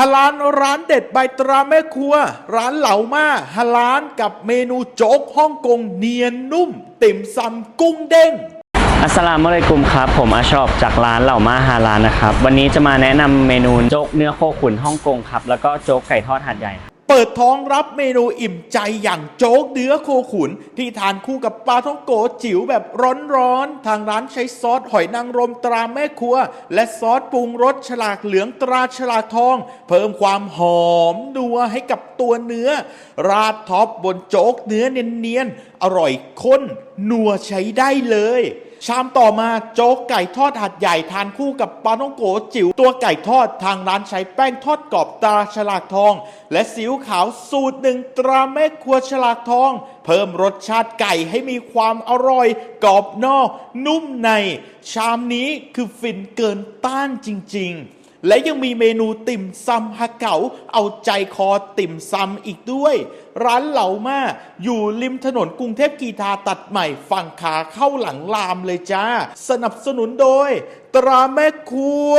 ฮาลานร้านเด็ดใบตราแม่ครัว ร้านเหล่ามาฮาลานกับเมนูโจ๊กฮ่องกงเนียนนุ่ม ติ่มซำกุ้งเด้งอัสสลามุอะลัยกุมครับ ผมอาชอบจากร้านเหล่ามาฮาลานนะครับ วันนี้จะมาแนะนำเมนูโจ๊กเนื้อโคขุนฮ่องกงครับ แล้วก็โจ๊กไก่ทอดหัดใหญ่ เปิดท้องรับเมนูอิ่มใจอย่างโจ๊กเนื้อโคขุน ที่ทานคู่กับปลาท่องโกจิ๋วแบบร้อนๆ ทางร้านใช้ซอสหอยนางรมตราแม่ครัว และซอสปรุงรสฉลากเหลืองตราฉลากทอง เพิ่มความหอมนัวให้กับตัวเนื้อ ราดท็อปบนโจ๊กเนื้อเนียนๆ อร่อยข้นนัวใช้ได้เลยชามต่อมาโจ๊กไก่ทอดหัดใหญ่ทานคู่กับปลาท่องโกจิ๋วตัวไก่ทอดทางร้านใช้แป้งทอดกรอบตราฉลากทอง และซีอิ๊วขาวสูตรหนึ่งตราแม่ครัวฉลากทอง เพิ่มรสชาติไก่ให้มีความอร่อย กรอบนอก นุ่มใน ชามนี้คือฟินเกินต้านจริง ๆ และยังมีเมนูติ่มซำฮะเก๋าเอาใจคอติ่มซำอีกด้วย ร้านเหล่ามาอยู่ริมถนนกรุงเทพกีทาตัดใหม่ฝั่งขาเข้าหลังรามเลยจ้า สนับสนุนโดย ตราแม่ครัว